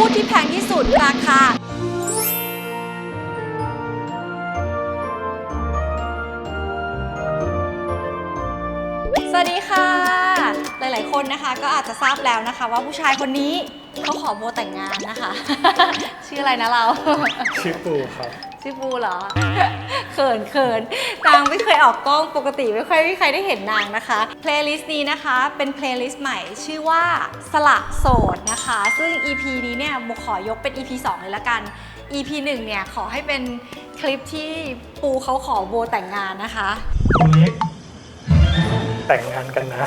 คู่ที่แพงที่สุดราคา สวัสดีค่ะ หลายๆ คนนะคะก็อาจจะทราบแล้วนะคะ ว่าผู้ชายคนนี้เขาขอโบแต่งงานนะคะ ชื่ออะไรนะเรา ชื่อปูครับ ชื่ปูเหรอ เขินเขินนางไม่เคยออกกล้องปกติไม่ค่อยมีใครได้เห็นนางนะคะ เพลย์ลิสต์นี้นะคะ เป็นเพลย์ลิสต์ใหม่ชื่อว่าสละโสดนะคะ ซึ่ง EP นี้เนี่ยโมขอยกเป็น EP 2 เลยละกัน EP 1 เนี่ยขอให้เป็นคลิปที่ปูเขาขอโบแต่งงานนะคะแต่งงานกันนะ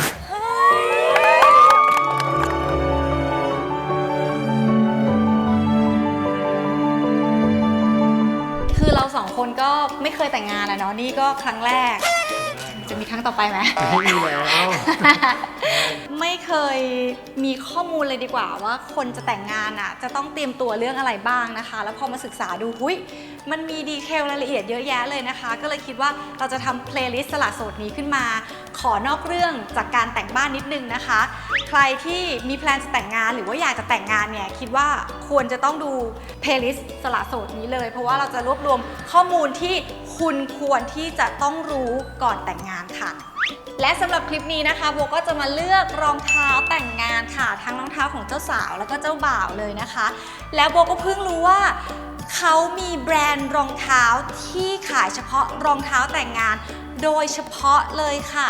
คือเราสองคนก็ไม่เคยแต่งงานอะเนาะนี่ก็ครั้งแรก จะมีครั้งต่อไปไหม ไม่มีแล้ว ไม่เคยมีข้อมูลเลยดีกว่าว่าคนจะแต่งงานอะ จะต้องเตรียมตัวเรื่องอะไรบ้างนะคะ แล้วพอมาศึกษาดูหุยมันมีดีเทลรายละเอียดเยอะแยะเลยนะคะ ก็เลยคิดว่าเราจะทำเพลย์ลิสต์สละโสดนี้ขึ้นมา ขอนอกเรื่องจากการแต่งบ้านนิดนึงนะคะ ใครที่มีแพลนจะแต่งงานหรือว่าอยากจะแต่งงานเนี่ยคิดว่าควรจะต้องดูเพลย์ลิสต์สละโสดนี้เลย เพราะว่าเราจะรวบรวมข้อมูลที่คุณควรที่จะต้องรู้ก่อนแต่งงานค่ะ และสำหรับคลิปนี้นะคะโบก็จะมาเลือกรองเท้าแต่งงานค่ะ ทั้งรองเท้าของเจ้าสาวแล้วก็เจ้าบ่าวเลยนะคะ แล้วโบก็เพิ่งรู้ว่าเขามีแบรนด์รองเท้าที่ขายเฉพาะรองเท้าแต่งงานโดยเฉพาะเลยค่ะ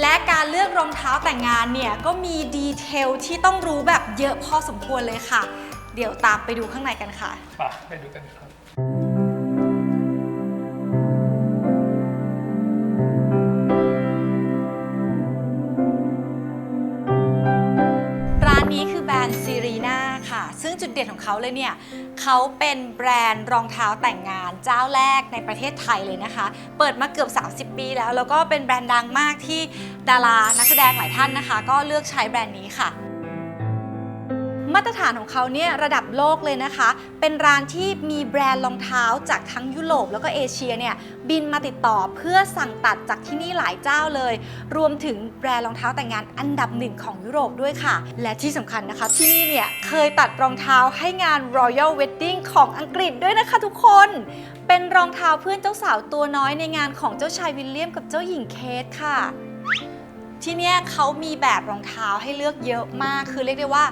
และการเลือกรองเท้าแต่งงานเนี่ยก็มีดีเทลที่ต้องรู้แบบเยอะพอสมควรเลยค่ะ เดี๋ยวตามไปดูข้างในกันค่ะ ไปไปดูกันครับ ซึ่งจุดเด่นของเขาเลยเนี่ยเขาเป็นแบรนด์รองเท้าแต่งงานเจ้าแรกในประเทศไทยเลยนะคะ เปิดมาเกือบ 30 ปีแล้ว แล้วก็เป็นแบรนด์ดังมากที่ดารานักแสดงหลายท่านนะคะ ก็เลือกใช้แบรนด์นี้ค่ะ มาตรฐานของเขาเนี่ยระดับโลกเลยนะคะ เป็นร้านที่มีแบรนด์รองเท้าจากทั้งยุโรปแล้วก็เอเชียเนี่ยบินมาติดต่อเพื่อสั่งตัดจากที่นี่หลายเจ้าเลย รวมถึงแบรนด์รองเท้าแต่งงานอันดับหนึ่งของยุโรปด้วยค่ะ และที่สำคัญนะคะที่นี่เนี่ยเคยตัดรองเท้าให้งาน Royal Wedding ของอังกฤษด้วยนะคะทุกคน เป็นรองเท้าเพื่อนเจ้าสาวตัวน้อยในงานของเจ้าชายวิลเลียมกับเจ้าหญิงเคทค่ะที่เนี่ยเขามีแบบรองเท้าให้เลือกเยอะมาก คือเรียกได้ว่า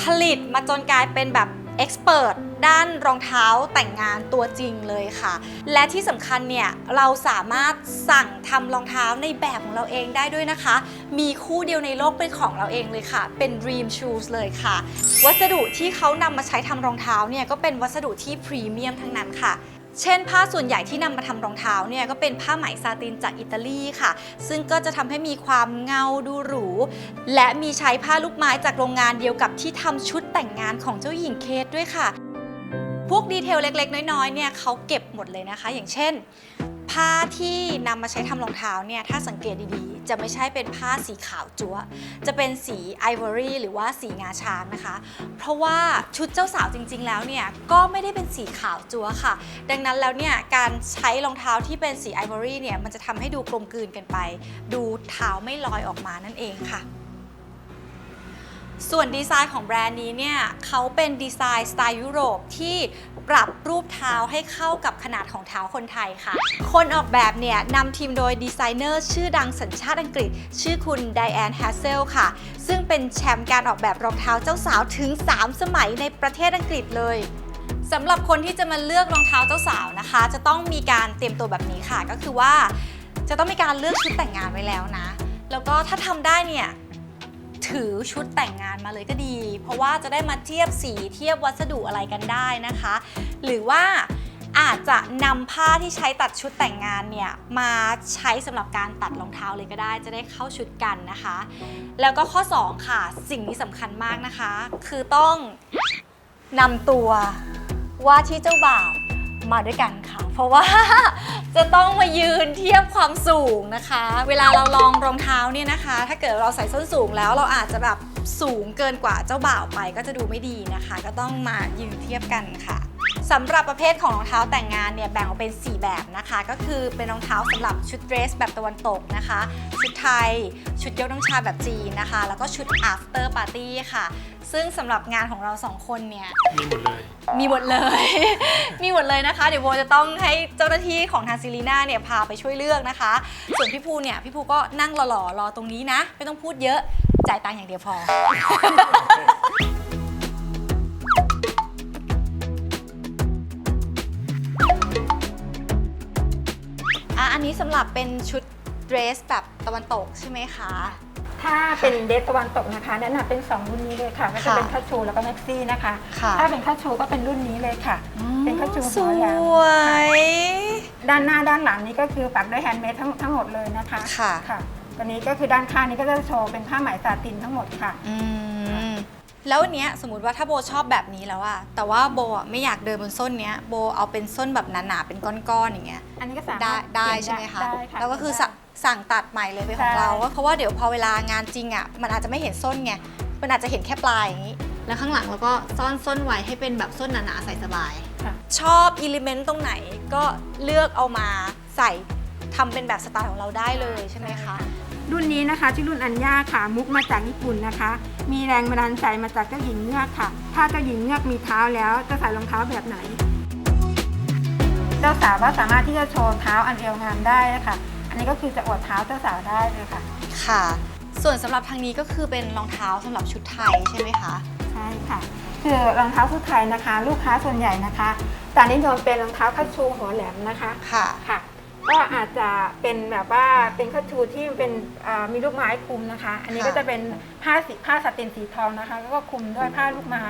ผลิตมาจนกลายเป็นแบบเอ็กซ์เพรสด้านรองเท้าแต่งงานตัวจริงเลยค่ะ และที่สำคัญเนี่ยเราสามารถสั่งทำรองเท้าในแบบของเราเองได้ด้วยนะคะ มีคู่เดียวในโลกเป็นของเราเองเลยค่ะ เป็น Dream Shoes เลยค่ะ วัสดุที่เขานำมาใช้ทำรองเท้าเนี่ยก็เป็นวัสดุที่พรีเมียมทั้งนั้นค่ะ เช่น ผ้าส่วนใหญ่ที่นำมาทำรองเท้าเนี่ยก็เป็นผ้าไหมซาตินจากอิตาลีค่ะ ซึ่งก็จะทำให้มีความเงาดูหรู และมีใช้ผ้าลูกไม้จากโรงงานเดียวกับที่ทำชุดแต่งงานของเจ้าหญิงเคทด้วยค่ะ พวกดีเทลเล็กๆ น้อยๆเนี่ยเขาเก็บหมดเลยนะคะ อย่างเช่น ผ้าที่นำมาใช้ทำรองเท้าเนี่ยถ้าสังเกตดีๆ จะไม่ใช่เป็นผ้าสีขาวจั๊วจะเป็นสีไอวอรี่หรือว่าสีงาช้างนะคะ เพราะว่าชุดเจ้าสาวจริง ๆ แล้วเนี่ยก็ไม่ได้เป็นสีขาวจั๊วค่ะ ดังนั้นแล้วเนี่ยการใช้รองเท้าที่เป็นสีไอวอรี่เนี่ยมันจะทำให้ดูกลมกลืนกันไป ดูเท้าไม่ลอยออกมานั่นเองค่ะ ส่วนดีไซน์ของแบรนด์นี้เนี่ยเขาเป็นดีไซน์สไตล์ยุโรปที่ปรับรูปเท้าให้เข้ากับขนาดของเท้าคนไทยค่ะ คนออกแบบเนี่ยนำทีมโดยดีไซเนอร์ชื่อดังสัญชาติอังกฤษ ชื่อคุณไดแอนแฮสเซลค่ะ ซึ่งเป็นแชมป์การออกแบบรองเท้าเจ้าสาวถึง 3 สมัยในประเทศอังกฤษเลยสำหรับคนที่จะมาเลือกรองเท้าเจ้าสาวนะคะ จะต้องมีการเตรียมตัวแบบนี้ค่ะ ก็คือว่าจะต้องมีการเลือกชุดแต่งงานไว้แล้วนะ แล้วก็ถ้าทำได้เนี่ย ถือชุดแต่งงานมาเลยก็ดี เพราะว่าจะได้มาเทียบสีเทียบวัสดุอะไรกันได้นะคะ หรือว่าอาจจะนำผ้าที่ใช้ตัดชุดแต่งงานเนี่ยมาใช้สำหรับการตัดรองเท้าเลยก็ได้ จะได้เข้าชุดกันนะคะ แล้วก็ข้อ 2 ค่ะ สิ่งที่สำคัญมากนะคะ คือต้องนำตัวว่าที่เจ้าบ่าวมาด้วยกันค่ะ เพราะว่า จะต้องมายืนเทียบความสูงนะคะ เวลาเราลองรองเท้าเนี่ยนะคะ ถ้าเกิดเราใส่ส้นสูงแล้วเราอาจจะแบบสูงเกินกว่าเจ้าบ่าวไปก็จะดูไม่ดีนะคะ ก็ต้องมายืนเทียบกันค่ะ สำหรับประเภทของรองเท้าแต่งงานเนี่ยแบ่งออกเป็น 4 แบบนะคะ ก็คือเป็นรองเท้าสำหรับชุดเดรสแบบตะวันตกนะคะ ชุดไทย ชุดยกน้ำชาแบบจีนนะคะ แล้วก็ชุด after party ค่ะ ซึ่งสำหรับงานของเราสองคนเนี่ยมีหมดเลย มีหมดเลย มีหมดเลยนะคะ เดี๋ยวโบจะต้องให้เจ้าหน้าที่ของทางซิลีน่าเนี่ยพาไปช่วยเลือกนะคะ ส่วนพี่ภูเนี่ยพี่ภูก็นั่งหล่อๆรอตรงนี้นะ ไม่ต้องพูดเยอะจ่ายตังค์อย่างเดียวพอ นนี้สำหรับเป็นชุดเดรสแบบตะวันตกใช่ไหมคะ ถ้าเป็นเดทตะวันตกนะคะแนะนำเป็น2รุ่นนี้เลยค่ะก็จะค่ะเป็นคัชชูแล้วก็แม็กซี่นะคะ ค่ะ ถ้าเป็นคัชชูก็เป็นรุ่นนี้เลยค่ะ เป็นคัชชูสหัวแหลมวยด้านหน้าด้านหลังนี้ก็คือปักด้วยแฮนด์เมดทั้งทั้งหมดเลยนะคะค่ะค่ะ ตัวนี้ก็คือด้านข้างนี้ก็จะโชว์เป็นผ้าไหมซาตินทั้งหมดค่ะ อืม แล้วอันเนี้ยสมมติว่าถ้าโบชอบแบบนี้แล้วอะแต่ว่าโบอะไม่อยากเดินบนส้นเนี้ยโบเอาเป็นส้นแบบหนาๆเป็นก้อนๆอย่างเงี้ย อันนี้ก็สามารถได้ได้เปลี่ยนใช่ไหมคะได้ค่ะแล้วก็คือได้สั่งสั่งตัดใหม่เลยเป็นของใช่เราเพราะว่าเดี๋ยวพอเวลางานจริงอะมันอาจจะไม่เห็นส้นไงมันอาจจะเห็นแค่ปลายอย่างนี้ แล้วข้างหลังเราก็ซ่อนส้นไว้ให้เป็นแบบส้นหนาๆใส่สบาย ค่ะ ชอบอิเลเมนต์ตรงไหนก็เลือกเอามาใส่ทำเป็นแบบสไตล์ของเราได้เลยใช่ไหมคะ รุ่นนี้นะคะชื่อรุ่นอัญญาค่ะ มุกมาจากญี่ปุ่นนะคะ มีแรงบันดาลใจมาจากเจ้าหญิงเงือกค่ะ ถ้าเจ้าหญิงเงือกมีเท้าแล้วจะใส่รองเท้าแบบไหน เจ้าสาวก็สามารถที่จะโชว์เท้าอันเอวงามได้นะคะอันนี้ก็คือจะอวดเท้าเจ้าสาวได้เลยค่ะ ค่ะ ส่วนสำหรับทางนี้ก็คือเป็นรองเท้าสำหรับชุดไทยใช่ไหมคะ ใช่ค่ะ คือรองเท้าชุดไทยนะคะ ลูกค้าส่วนใหญ่นะคะจะนิยมเป็นรองเท้าคัชชูหัวแหลมนะคะ ค่ะ ค่ะ ก็อาจจะเป็นแบบว่าเป็นคัชชูที่เป็นอ่ามีลูกไม้คลุมนะคะ อันนี้ค่ะก็จะเป็นผ้าสีผ้าสตินสีทองนะคะแล้วก็คลุมด้วยผ้าลูกไม้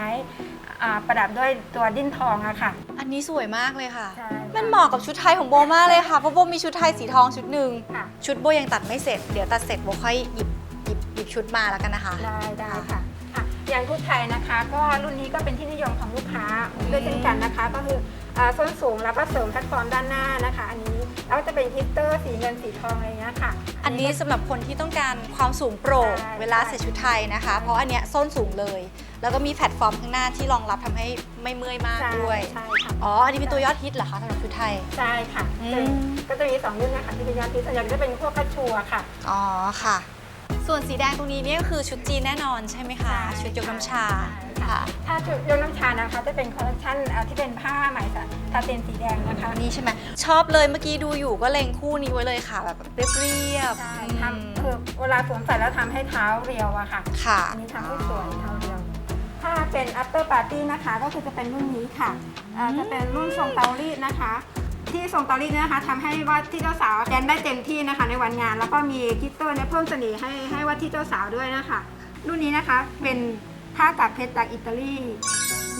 อ่าประดับด้วยตัวดิ้นทองอะค่ะอันนี้สวยมากเลยค่ะ ใช่มันเหมาะกับชุดไทยของโบมากเลยค่ะ เพราะโบมีชุดไทยสีทองชุดหนึ่ง ค่ะชุดโบยังตัดไม่เสร็จ เดี๋ยวตัดเสร็จโบค่อยหยิบหยิบหยิบชุดมาแล้วกันนะคะ ได้ได้ค่ะอะอย่างชุดไทยนะคะ ก็รุ่นนี้ก็เป็นที่นิยมของลูกค้าด้วยเช่นกันนะคะ ก็คืออ่า ส้นสูงแล้วก็เสริมแพลตฟอร์มด้านหน้านะคะ อันนี้แล้วจะเป็นฮิตเตอร์สีเงินสีทองอะไรเงี้ยค่ะ อันนี้สำหรับคนที่ต้องการความสูงโปร่งใช่เวลาใส่ชุดไทยนะคะ เพราะอันเนี้ยส้นสูงเลย แล้วก็มีแพลตฟอร์มข้างหน้าที่รองรับทำให้ไม่เมื่อยมากใช่ด้วยใช่ค่ะอ๋ออันนี้เป็นตัวยอดฮิตเหรอคะสำหรับชุดไทยใช่ค่ะอืมก็จะมีสองรุ่นนะคะที่เป็นยาพิษส่วนใหญ่จะเป็นพวกคัชชัวค่ะอ๋อค่ะ ส่วนสีแดงตรงนี้เนี่ยคือชุดจีนแน่นอนใช่ไหมคะใช่ชุดยกน้ำชาใช่ค่ะถ้าชุดยกน้ำชานะคะจะเป็นคอลเลคชันเอ่อที่เป็นผ้าไหมซาตินสีแดงนะคะอันนี้ใช่ไหมชอบเลยเมื่อกี้ดูอยู่ก็เล็งคู่นี้ไว้เลยค่ะแบบเรียบใช่ๆทำคือเวลาสวมใส่แล้วทำให้เท้าเรียวอะค่ะ ค่ะอันนี้ทำให้สวยเท้าเรียวถ้าเป็น after party นะคะ ก็คือจะเป็นรุ่นนี้ค่ะอ่าจะเป็นรุ่นทรงเตารีดนะคะ ที่ทรงเตารีดเนี่ยนะคะทำให้ว่าที่เจ้าสาวแดนได้เต็มที่นะคะในวันงาน แล้วก็มีกิตเตอร์เนี่ยเพิ่มเสน่ห์ให้ให้ว่าที่เจ้าสาวด้วยนะคะ รุ่นนี้นะคะเป็นผ้ากากเพชรจากอิตาลี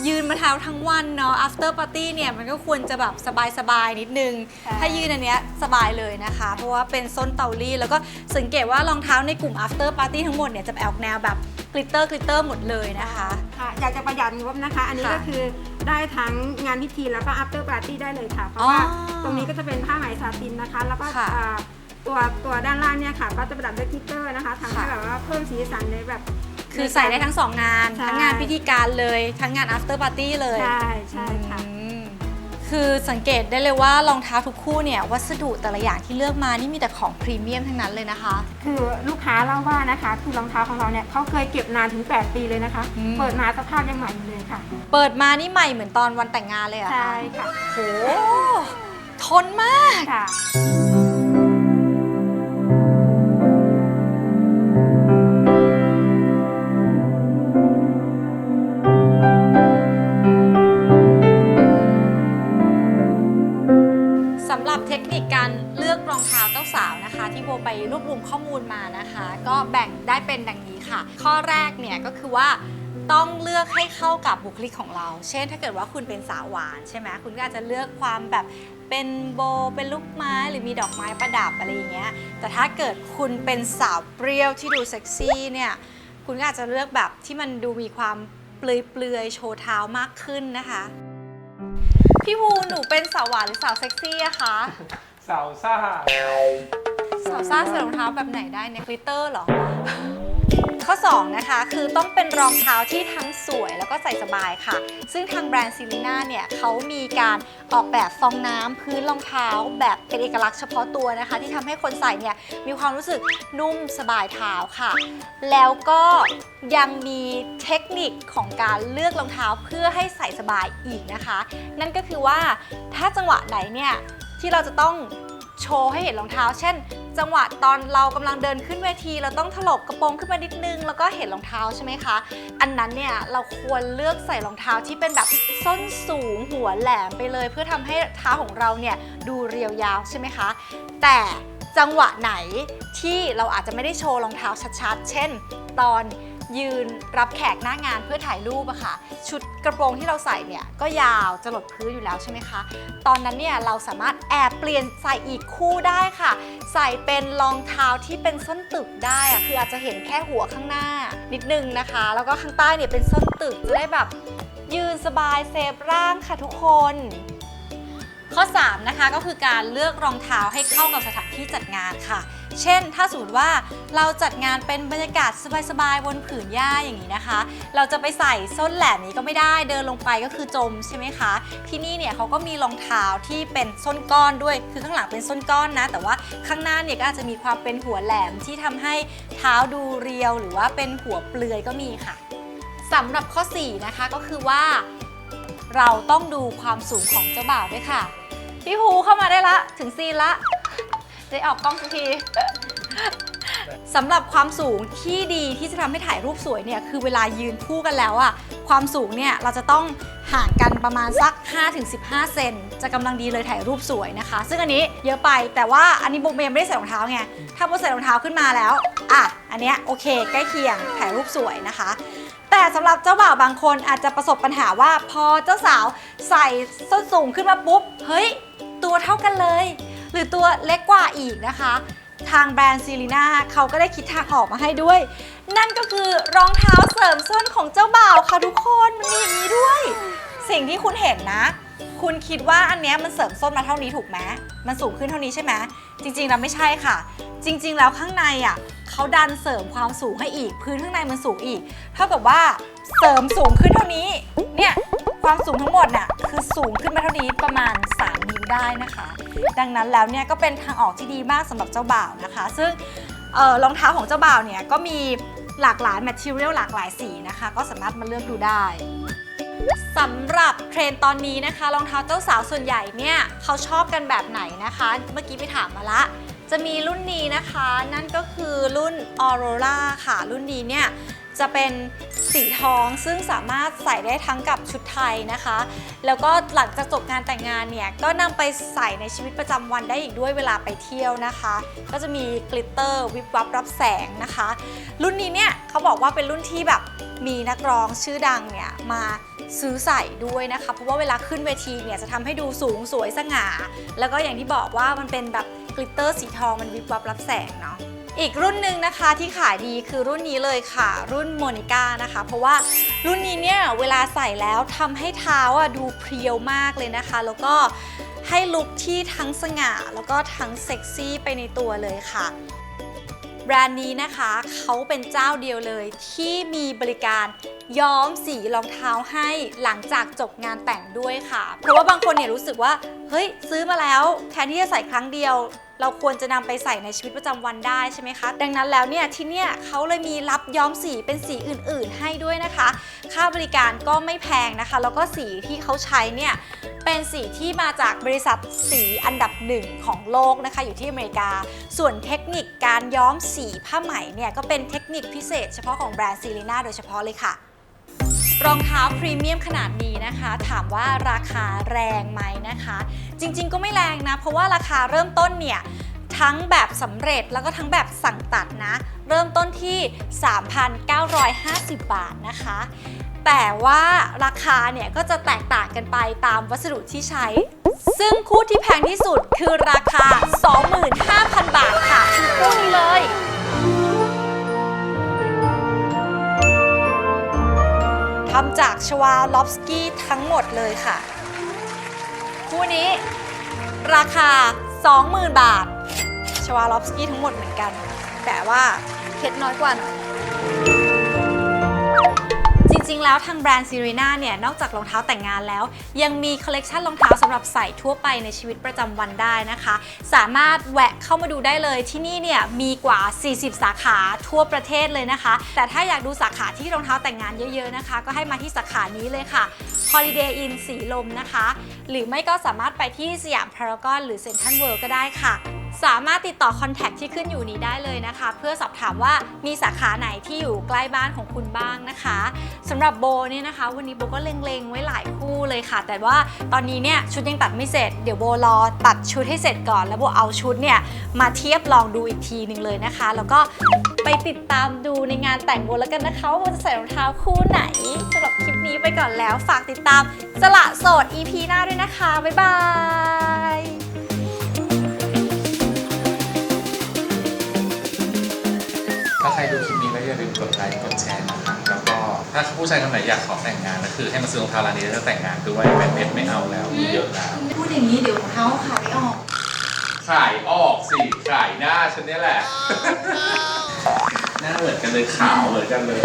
ยืนมาเท้าทั้งวันเนาะ after party เนี่ยมันก็ควรจะแบบสบายๆนิดนึงใช่ถ้ายืนอันเนี้ยสบายเลยนะคะ เพราะว่าเป็นส้นเตาลี่ แล้วก็สังเกตว่ารองเท้าในกลุ่ม after party ทั้งหมดเนี่ยจะออกแนวแบบกลิตเตอร์กลิตเตอร์หมดเลยนะคะ ค่ะ อยากจะประหยัดงบนะคะ อันนี้ค่ะก็คือ ได้ทั้งงานพิธีแล้วก็ after party ได้เลยค่ะ เพราะว่าอ๋อตรงนี้ก็จะเป็นผ้าไหมซาตินนะคะ แล้วก็ค่ะอ่าตัวตัวด้านล่างเนี่ยค่ะ ก็จะประดับด้วยกิตเตอร์นะคะทำให้ค่ะ แบบว่าเพิ่มสีสันในแบบ คือใส่ได้ทั้งสองงาน ใช่ ทั้งงานพิธีการเลย ทั้งงาน after party เลย ใช่ใช่ค่ะ อืม คือสังเกตได้เลยว่ารองเท้าทุกคู่เนี่ยวัสดุแต่ละอย่างที่เลือกมานี่มีแต่ของพรีเมียมทั้งนั้นเลยนะคะ คือลูกค้าเล่าว่านะคะ คือรองเท้าของเราเนี่ยเขาเคยเก็บนานถึง 8 ปีเลยนะคะ อืม เปิดมาสภาพยังใหม่อยู่เลยค่ะเปิดมานี่ใหม่เหมือนตอนวันแต่งงานเลยเหรอะใช่ค่ะโหทนมาก ค่ะ วนะคะที่โบไปรวบรวมข้อมูลมานะคะ ก็แบ่งได้เป็นดังนี้ค่ะ ข้อแรกเนี่ยก็คือว่าต้องเลือกให้เข้ากับบุคลิกของเรา เช่น ถ้าเกิดว่าคุณเป็นสาวหวานใช่ไหมคุณก็อาจจะเลือกความแบบเป็นโบ เป็นลูกไม้หรือมีดอกไม้ประดับอะไรอย่างเงี้ย แต่ถ้าเกิดคุณเป็นสาวเปรี้ยวที่ดูเซ็กซี่เนี่ย คุณก็อาจจะเลือกแบบที่มันดูมีความเปลือยๆ โชว์เท้ามากขึ้นนะคะ พี่วูหนูเป็นสาวหวานหรือสาวเซ็กซี่อะคะ สาวซ่า สาวซ่าใส่รองเท้าแบบไหนได้เนี่ยกลิตเตอร์หรอขข้อ 2 นะคะ คือต้องเป็นรองเท้าที่ทั้งสวยแล้วก็ใส่สบายค่ะ ซึ่งทางแบรนด์ซิลิน่าเนี่ยเขามีการออกแบบฟองน้ำพื้นรองเท้าแบบเป็นเอกลักษณ์เฉพาะตัวนะคะ ที่ทำให้คนใส่เนี่ยมีความรู้สึกนุ่มสบายเท้าค่ะ แล้วก็ยังมีเทคนิคของการเลือกรองเท้าเพื่อให้ใส่สบายอีกนะคะ นั่นก็คือว่าถ้าจังหวะไหนเนี่ยที่เราจะต้องโชว์ให้เห็นรองเท้า เช่น จังหวะตอนเรากำลังเดินขึ้นเวที เราต้องถลกกระโปรงขึ้นมานิดนึง แล้วก็เห็นรองเท้าใช่ไหมคะ อันนั้นเนี่ยเราควรเลือกใส่รองเท้าที่เป็นแบบส้นสูงหัวแหลมไปเลย เพื่อทำให้เท้าของเราเนี่ยดูเรียวยาวใช่ไหมคะ แต่จังหวะไหนที่เราอาจจะไม่ได้โชว์รองเท้าชัดๆ เช่น ตอน ยืนรับแขกหน้างานเพื่อถ่ายรูปอะค่ะ ชุดกระโปรงที่เราใส่เนี่ยก็ยาวจะหลดพื้นอยู่แล้วใช่ไหมคะ ตอนนั้นเนี่ยเราสามารถแอบเปลี่ยนใส่อีกคู่ได้ค่ะ ใส่เป็นรองเท้าที่เป็นส้นตึกได้อะคืออาจจะเห็นแค่หัวข้างหน้านิดนึงนะคะ แล้วก็ข้างใต้เนี่ยเป็นส้นตึกจะได้แบบยืนสบายเซฟร่างค่ะทุกคน ข้อ 3 นะคะก็คือการเลือกรองเท้าให้เข้ากับสถานที่จัดงานค่ะ เช่น ถ้าสมมติว่าเราจัดงานเป็นบรรยากาศสบายๆบนผืนหญ้าอย่างนี้นะคะ เราจะไปใส่ส้นแหลมนี้ก็ไม่ได้เดินลงไปก็คือจมใช่ไหมคะ ที่นี่เนี่ยเขาก็มีรองเท้าที่เป็นส้นก้อนด้วย คือข้างหลังเป็นส้นก้อนนะ แต่ว่าข้างหน้าเนี่ยก็อาจจะมีความเป็นหัวแหลมที่ทำให้เท้าดูเรียว หรือว่าเป็นหัวเปลือยก็มีค่ะสำหรับข้อ 4 นะคะก็คือว่า เราต้องดูความสูงของเจ้าบ่าวด้วยค่ะ พี่ภูเข้ามาได้ละถึงซีนละ ได้ออกกล้องสักทีสำหรับความสูงที่ดีที่จะทำให้ถ่ายรูปสวยเนี่ยคือเวลายืนคู่กันแล้วอะความสูงเนี่ยเราจะต้องห่างกันประมาณสัก 5-15 เซนจะกำลังดีเลยถ่ายรูปสวยนะคะ ซึ่งอันนี้เยอะไปแต่ว่าอันนี้โบเมยังไม่ได้ใส่รองเท้าไงถ้าโบใส่รองเท้าขึ้นมาแล้วอะอันเนี้ยโอเค ใกล้เคียงถ่ายรูปสวยนะคะ แต่สำหรับเจ้าบ่าวบางคนอาจจะประสบปัญหาว่าพอเจ้าสาวใส่ส้นสูงขึ้นมาปุ๊บเฮ้ยตัวเท่ากันเลย หรือตัวเล็กกว่าอีกนะคะ ทางแบรนด์ซีรีน่าเขาก็ได้คิดทางออกมาให้ด้วย นั่นก็คือรองเท้าเสริมส้นของเจ้าบ่าวค่ะทุกคนมันมีอย่างนี้ด้วย สิ่งที่คุณเห็นนะ คุณคิดว่าอันเนี้ยมันเสริมส้นมาเท่านี้ถูกไหมมันสูงขึ้นเท่านี้ใช่ไหมจริงๆแล้วไม่ใช่ค่ะ จริง ๆ แล้วข้างในอะเขาดันเสริมความสูงให้อีก พื้นข้างในมันสูงอีก เท่ากับว่าเสริมสูงขึ้นเท่านี้เนี่ย ความสูงทั้งหมดน่ะคือสูงขึ้นมาเท่านี้ประมาณ 3 นิ้วได้นะคะ ดังนั้นแล้วเนี่ยก็เป็นทางออกที่ดีมากสำหรับเจ้าบ่าวนะคะ ซึ่งออรองเท้าของเจ้าบ่าวเนี่ยก็มีหลากหลายแมทเทียลหลากหลายสีนะคะ ก็สามารถมาเลือกดูได้สำหรับเทรนตอนนี้นะคะรองเท้าเจ้าสาวส่วนใหญ่เนี่ยเขาชอบกันแบบไหนนะคะ เมื่อกี้ไปถามมาละ จะมีรุ่นนี้นะคะ นั่นก็คือรุ่น Aurora ค่ะ รุ่นนี้เนี่ยจะเป็น สีทอง ซึ่งสามารถใส่ได้ทั้งกับชุดไทยนะคะ แล้วก็หลังจากจบงานแต่งงานเนี่ยก็นำไปใส่ในชีวิตประจำวันได้อีกด้วยเวลาไปเที่ยวนะคะ ก็จะมีกลิตเตอร์วิบวับรับแสงนะคะ รุ่นนี้เนี่ยเขาบอกว่าเป็นรุ่นที่แบบมีนักร้องชื่อดังเนี่ยมาซื้อใส่ด้วยนะคะ เพราะว่าเวลาขึ้นเวทีเนี่ยจะทำให้ดูสูงสวยสง่า แล้วก็อย่างที่บอกว่ามันเป็นแบบกลิตเตอร์สีทองมันวิบวับรับแสงเนาะ อีกรุ่นหนึ่งนะคะที่ขายดีคือรุ่นนี้เลยค่ะ รุ่นโมนิก้านะคะ เพราะว่ารุ่นนี้เนี่ยเวลาใส่แล้วทำให้เท้าอะดูเพรียวมากเลยนะคะ แล้วก็ให้ลุคที่ทั้งสง่าแล้วก็ทั้งเซ็กซี่ไปในตัวเลยค่ะแบรนด์นี้นะคะเขาเป็นเจ้าเดียวเลยที่มีบริการย้อมสีรองเท้าให้หลังจากจบงานแต่งด้วยค่ะ เพราะว่าบางคนเนี่ยรู้สึกว่า เฮ้ย ซื้อมาแล้วแทนที่จะใส่ครั้งเดียว เราควรจะนำไปใส่ในชีวิตประจำวันได้ใช่ไหมคะ ดังนั้นแล้วเนี่ยที่เนี่ยเขาเลยมีรับย้อมสีเป็นสีอื่น ๆ ให้ด้วยนะคะ ค่าบริการก็ไม่แพงนะคะ แล้วก็สีที่เขาใช้เนี่ยเป็นสีที่มาจากบริษัทสีอันดับหนึ่งของโลกนะคะ อยู่ที่อเมริกา ส่วนเทคนิคการย้อมสีผ้าไหมเนี่ยก็เป็นเทคนิคพิเศษเฉพาะของแบรนด์ซีรีน่าโดยเฉพาะเลยค่ะ รองเท้าพรีเมียมขนาดนี้นะคะ ถามว่าราคาแรงไหมนะคะ จริงๆก็ไม่แรงนะ เพราะว่าราคาเริ่มต้นเนี่ย ทั้งแบบสำเร็จแล้วก็ทั้งแบบสั่งตัดนะ เริ่มต้นที่ 3,950 บาทนะคะ แต่ว่าราคาเนี่ยก็จะแตกต่างกันไปตามวัสดุที่ใช้ ซึ่งคู่ที่แพงที่สุดคือราคา 25,000 บาทค่ะคือคู่นี้เลย ทำจากชวาลอฟสกี้ทั้งหมดเลยค่ะ คู่นี้ ราคา 20,000 บาท ชวาลอฟสกี้ทั้งหมดเหมือนกัน แต่ว่าเพชรน้อยกว่าหน่อย ริง ๆ แล้วทางแบรนด์ซีรีนาเนี่ย นอกจากรองเท้าแต่งงานแล้ว ยังมีคอลเลกชันรองเท้าสำหรับใส่ทั่วไปในชีวิตประจำวันได้นะคะ สามารถแวะเข้ามาดูได้เลยที่นี่เนี่ย มีกว่า 40 สาขาทั่วประเทศเลยนะคะ แต่ถ้าอยากดูสาขาที่รองเท้าแต่งงานเยอะ ๆ นะคะ ก็ให้มาที่สาขานี้เลยค่ะ Holiday Inn สีลมนะคะ หรือไม่ก็สามารถไปที่สยามพารากอนหรือเซ็นทรัลเวิลด์ก็ได้ค่ะ สามารถติดต่อคอนแทคที่ขึ้นอยู่นี้ได้เลยนะคะ เพื่อสอบถามว่ามีสาขาไหนที่อยู่ใกล้บ้านของคุณบ้างนะคะสำหรับโบเนี่ยนะคะ วันนี้โบก็เล็งๆ ไว้หลายคู่เลยค่ะ แต่ว่าตอนนี้เนี่ยชุดยังตัดไม่เสร็จเดี๋ยวโบรอตัดชุดให้เสร็จก่อน แล้วโบเอาชุดเนี่ยมาเทียบลองดูอีกทีหนึ่งเลยนะคะ แล้วก็ไปติดตามดูในงานแต่งโบแล้วกันนะคะว่าโบจะใส่รองเท้าคู่ไหนสำหรับคลิปนี้ไปก่อนแล้วฝากติดตามสละโสด EP หน้าด้วยนะคะบ๊ายบาย ใครดูคลิปนี้ก็อย่าลืมกดไลค์กดแชร์นะครับแล้วก็ถ้าผู้ชายคนไหนอยากขอแต่งงานก็คือให้มาซื้อรองเท้าร้านนี้แล้วจะแต่งงานด้วยแบรนด์เน็ตไม่เอาแล้วมีเยอะแล้วพูดอย่างนี้เดี๋ยวรองเท้าขายไม่ออกขายออกสิขายหน้าฉันเนี่ยแหละ หน้าเหมือนกันเลยขาวเหมือนกันเลย